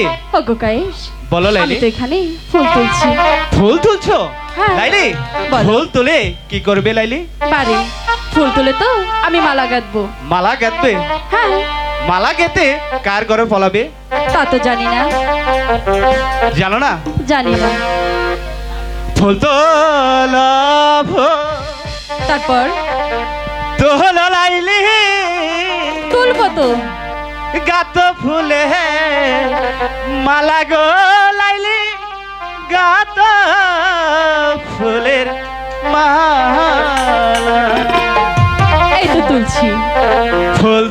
লাইলি? ওগো কায়েস বলো আমি তো এখানে ফুল তুলছি। ফুল তুলছো? হ্যাঁ। লাইলি বলো। ফুল তুলে কি করবে লাইলি? বাড়ি ফুল তুলে তো আমি মালা গাঁথবো মালা গেঁথবে হ্যাঁ। মালা গেতে কার ঘরে ফলাবে? তা তো জানি না। জানো না? জানি না। ফুল তোলা তারপর? তোলা লাইলি। তুলবো তো। গাত ফুলে মালা গো লাইলি গাত ফুলের মালা। এই তো তুলছি। ফুল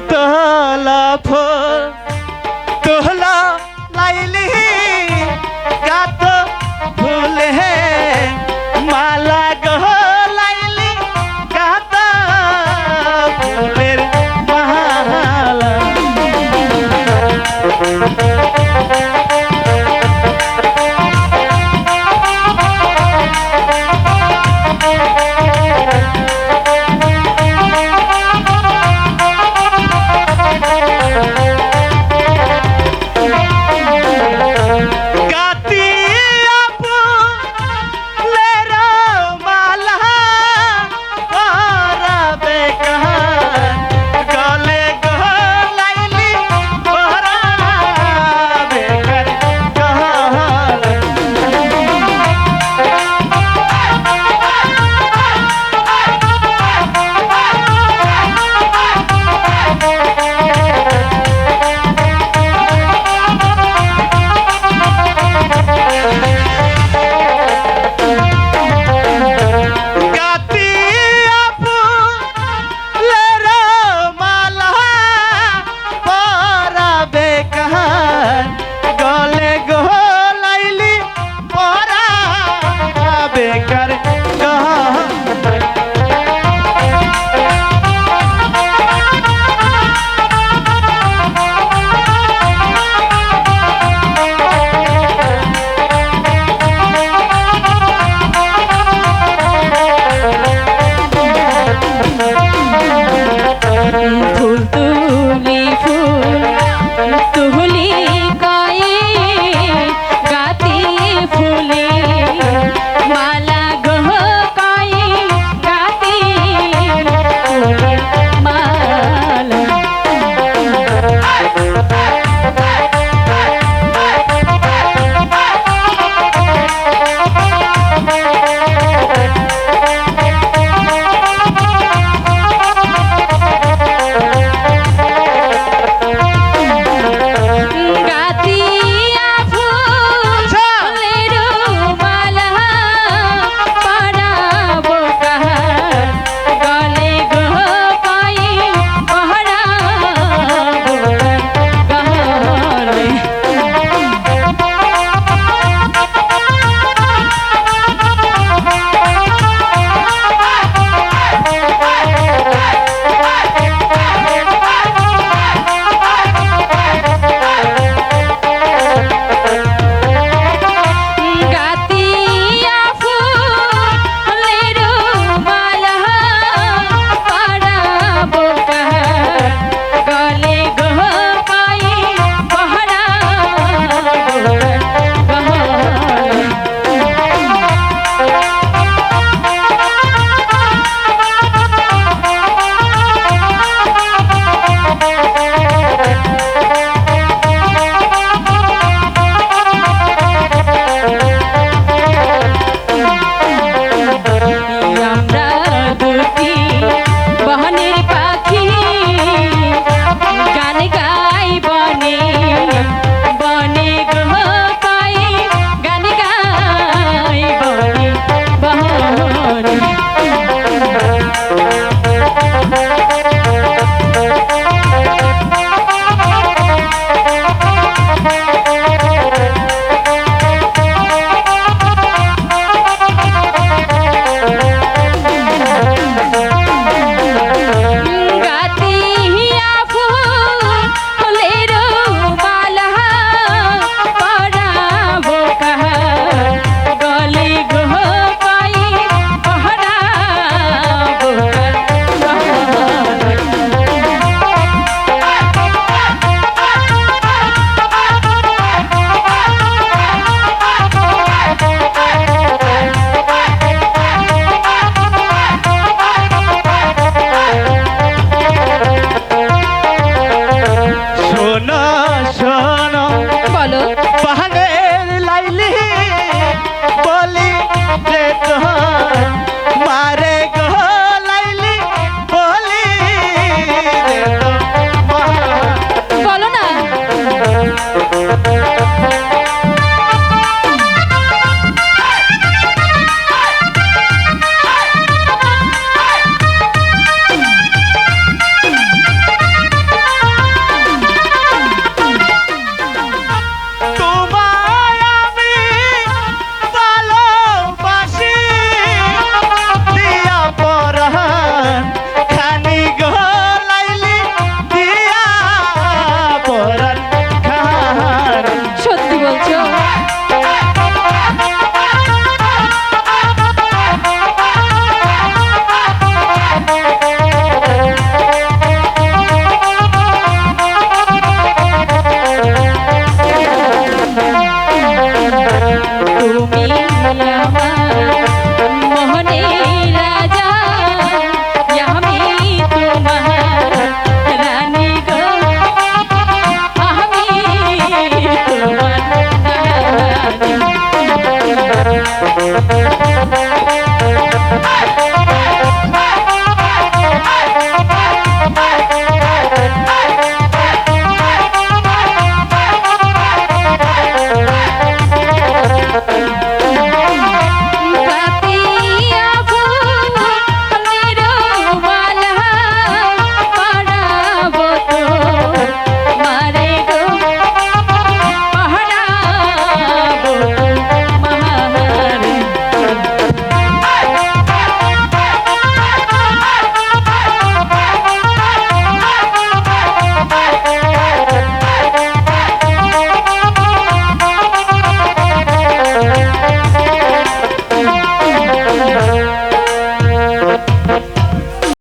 হয়।